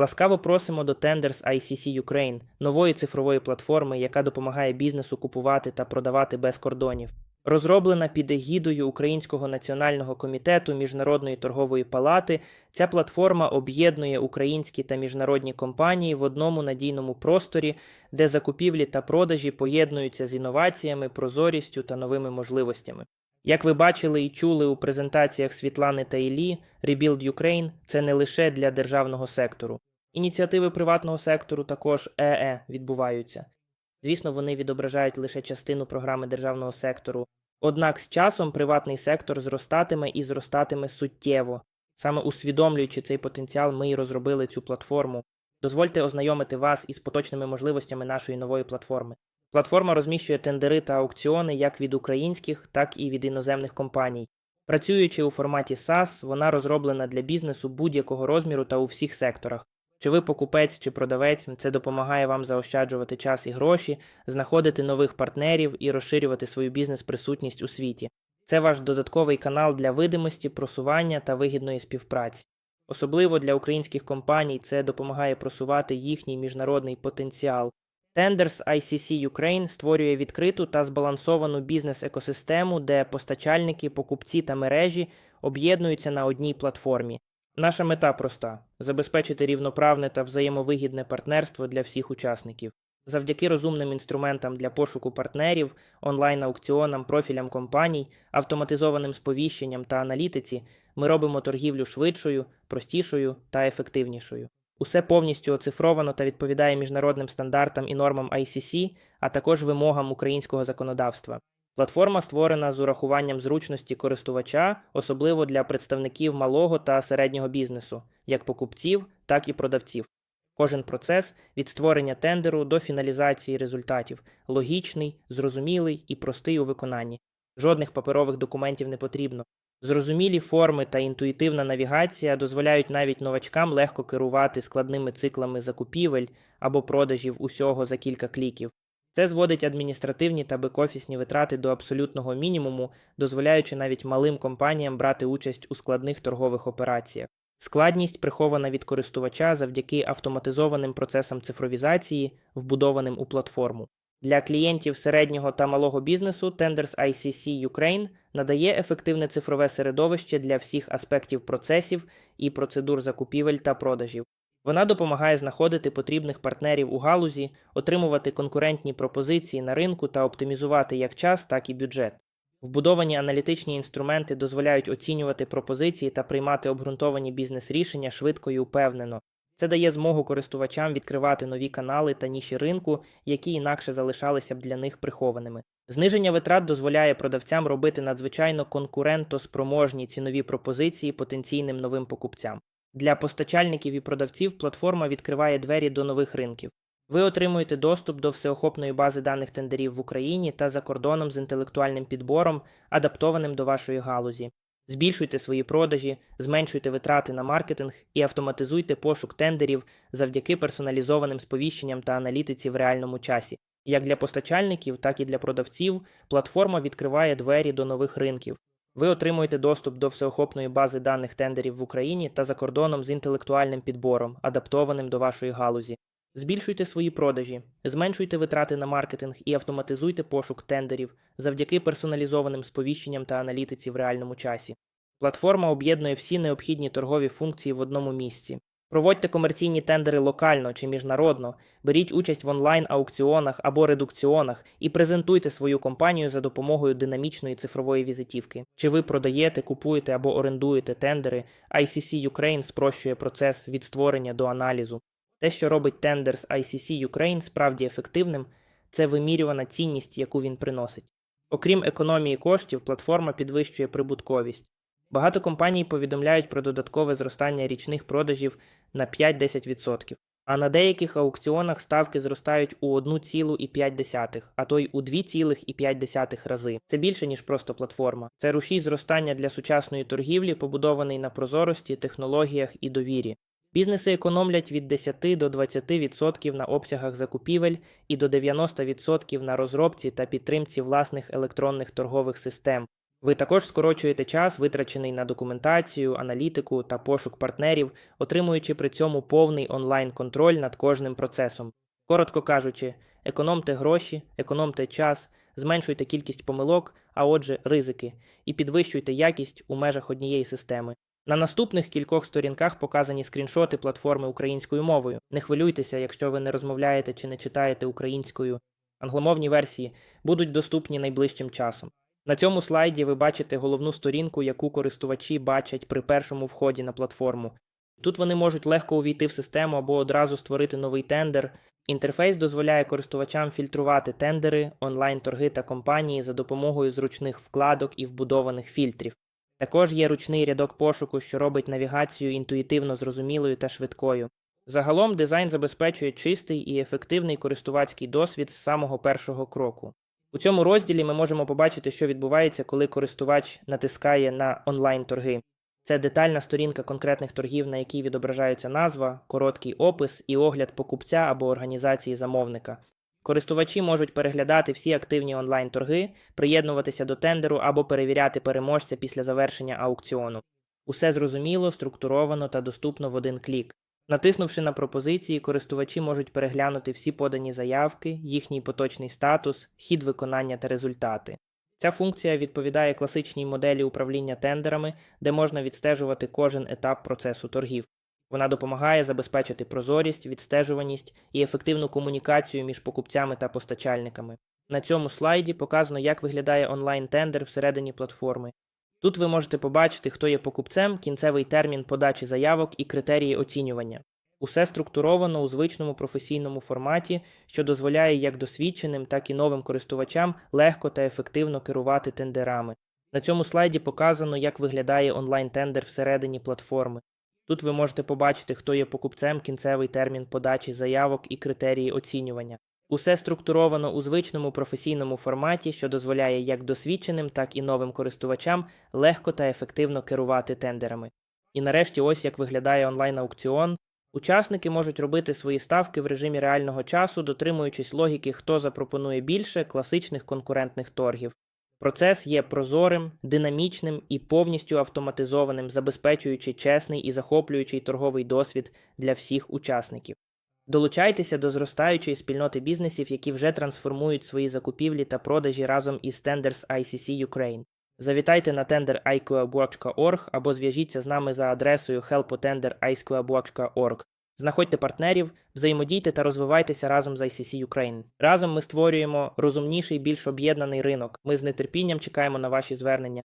Ласкаво просимо до Tenders ICC Ukraine, нової цифрової платформи, яка допомагає бізнесу купувати та продавати без кордонів. Розроблена під егідою Українського національного комітету Міжнародної торгової палати, ця платформа об'єднує українські та міжнародні компанії в одному надійному просторі, де закупівлі та продажі поєднуються з інноваціями, прозорістю та новими можливостями. Як ви бачили і чули у презентаціях Світлани та Іллі, Rebuild Ukraine – це не лише для державного сектору. Ініціативи приватного сектору також ЕЕ відбуваються. Звісно, вони відображають лише частину програми державного сектору. Однак з часом приватний сектор зростатиме і зростатиме суттєво. Саме усвідомлюючи цей потенціал, ми і розробили цю платформу. Дозвольте ознайомити вас із поточними можливостями нашої нової платформи. Платформа розміщує тендери та аукціони як від українських, так і від іноземних компаній. Працюючи у форматі SaaS, вона розроблена для бізнесу будь-якого розміру та у всіх секторах. Чи ви покупець чи продавець, це допомагає вам заощаджувати час і гроші, знаходити нових партнерів і розширювати свою бізнес-присутність у світі. Це ваш додатковий канал для видимості, просування та вигідної співпраці. Особливо для українських компаній це допомагає просувати їхній міжнародний потенціал. Tenders ICC Ukraine створює відкриту та збалансовану бізнес-екосистему, де постачальники, покупці та мережі об'єднуються на одній платформі. Наша мета проста забезпечити рівноправне та взаємовигідне партнерство для всіх учасників. Завдяки розумним інструментам для пошуку партнерів, онлайн-аукціонам, профілям компаній, автоматизованим сповіщенням та аналітиці ми робимо торгівлю швидшою, простішою та ефективнішою. Усе повністю оцифровано та відповідає міжнародним стандартам і нормам ICC, а також вимогам українського законодавства. Платформа створена з урахуванням зручності користувача, особливо для представників малого та середнього бізнесу, як покупців, так і продавців. Кожен процес від створення тендеру до фіналізації результатів логічний, зрозумілий і простий у виконанні. Жодних паперових документів не потрібно. Зрозумілі форми та інтуїтивна навігація дозволяють навіть новачкам легко керувати складними циклами закупівель або продажів усього за кілька кліків. Це зводить адміністративні та бек-офісні витрати до абсолютного мінімуму, дозволяючи навіть малим компаніям брати участь у складних торгових операціях. Складність прихована від користувача завдяки автоматизованим процесам цифровізації, вбудованим у платформу. Для клієнтів середнього та малого бізнесу Tenders ICC Ukraine надає ефективне цифрове середовище для всіх аспектів процесів і процедур закупівель та продажів. Вона допомагає знаходити потрібних партнерів у галузі, отримувати конкурентні пропозиції на ринку та оптимізувати як час, так і бюджет. Вбудовані аналітичні інструменти дозволяють оцінювати пропозиції та приймати обґрунтовані бізнес-рішення швидко і упевнено. Це дає змогу користувачам відкривати нові канали та ніші ринку, які інакше залишалися б для них прихованими. Зниження витрат дозволяє продавцям робити надзвичайно конкурентоспроможні цінові пропозиції потенційним новим покупцям. Для постачальників і продавців платформа відкриває двері до нових ринків. Ви отримуєте доступ до всеохопної бази даних тендерів в Україні та за кордоном з інтелектуальним підбором, адаптованим до вашої галузі. Збільшуйте свої продажі, зменшуйте витрати на маркетинг і автоматизуйте пошук тендерів завдяки персоналізованим сповіщенням та аналітиці в реальному часі. Як для постачальників, так і для продавців платформа відкриває двері до нових ринків. Ви отримуєте доступ до всеохопної бази даних тендерів в Україні та за кордоном з інтелектуальним підбором, адаптованим до вашої галузі. Збільшуйте свої продажі, зменшуйте витрати на маркетинг і автоматизуйте пошук тендерів завдяки персоналізованим сповіщенням та аналітиці в реальному часі. Платформа об'єднує всі необхідні торгові функції в одному місці. Проводьте комерційні тендери локально чи міжнародно, беріть участь в онлайн-аукціонах або редукціонах і презентуйте свою компанію за допомогою динамічної цифрової візитівки. Чи ви продаєте, купуєте або орендуєте тендери, ICC Ukraine спрощує процес від створення до аналізу. Те, що робить Tenders ICC Ukraine справді ефективним, це вимірювана цінність, яку він приносить. Окрім економії коштів, платформа підвищує прибутковість. Багато компаній повідомляють про додаткове зростання річних продажів на 5-10%, а на деяких аукціонах ставки зростають у 1,5, а то й у 2,5 рази. Це більше, ніж просто платформа. Це рушій зростання для сучасної торгівлі, побудований на прозорості, технологіях і довірі. Бізнеси економлять від 10 до 20% на обсягах закупівель і до 90% на розробці та підтримці власних електронних торгових систем. Ви також скорочуєте час, витрачений на документацію, аналітику та пошук партнерів, отримуючи при цьому повний онлайн-контроль над кожним процесом. Коротко кажучи, економте гроші, економте час, зменшуйте кількість помилок, а отже, ризики, і підвищуйте якість у межах однієї системи. На наступних кількох сторінках показані скріншоти платформи українською мовою. Не хвилюйтеся, якщо ви не розмовляєте чи не читаєте українською. Англомовні версії будуть доступні найближчим часом. На цьому слайді ви бачите головну сторінку, яку користувачі бачать при першому вході на платформу. Тут вони можуть легко увійти в систему або одразу створити новий тендер. Інтерфейс дозволяє користувачам фільтрувати тендери, онлайн-торги та компанії за допомогою зручних вкладок і вбудованих фільтрів. Також є ручний рядок пошуку, що робить навігацію інтуїтивно зрозумілою та швидкою. Загалом дизайн забезпечує чистий і ефективний користувацький досвід з самого першого кроку. У цьому розділі ми можемо побачити, що відбувається, коли користувач натискає на онлайн-торги. Це детальна сторінка конкретних торгів, на якій відображаються назва, короткий опис і огляд покупця або організації замовника. Користувачі можуть переглядати всі активні онлайн-торги, приєднуватися до тендеру або перевіряти переможця після завершення аукціону. Усе зрозуміло, структуровано та доступно в один клік. Натиснувши на пропозиції, користувачі можуть переглянути всі подані заявки, їхній поточний статус, хід виконання та результати. Ця функція відповідає класичній моделі управління тендерами, де можна відстежувати кожен етап процесу торгів. Вона допомагає забезпечити прозорість, відстежуваність і ефективну комунікацію між покупцями та постачальниками. На цьому слайді показано, як виглядає онлайн-тендер всередині платформи. Тут ви можете побачити, хто є покупцем, кінцевий термін подачі заявок і критерії оцінювання. Усе структуровано у звичному професійному форматі, що дозволяє як досвідченим, так і новим користувачам легко та ефективно керувати тендерами. На цьому слайді показано, як виглядає онлайн-тендер всередині платформи. Тут ви можете побачити, хто є покупцем, кінцевий термін подачі заявок і критерії оцінювання. Усе структуровано у звичному професійному форматі, що дозволяє як досвідченим, так і новим користувачам легко та ефективно керувати тендерами. І нарешті ось як виглядає онлайн-аукціон. Учасники можуть робити свої ставки в режимі реального часу, дотримуючись логіки, хто запропонує більше класичних конкурентних торгів. Процес є прозорим, динамічним і повністю автоматизованим, забезпечуючи чесний і захоплюючий торговий досвід для всіх учасників. Долучайтеся до зростаючої спільноти бізнесів, які вже трансформують свої закупівлі та продажі разом із Tenders ICC Ukraine. Завітайте на iQABWatch.org або зв'яжіться з нами за адресою helpotender.iQABWatch.org. Знаходьте партнерів, взаємодійте та розвивайтеся разом з ICC Ukraine. Разом ми створюємо розумніший, більш об'єднаний ринок. Ми з нетерпінням чекаємо на ваші звернення.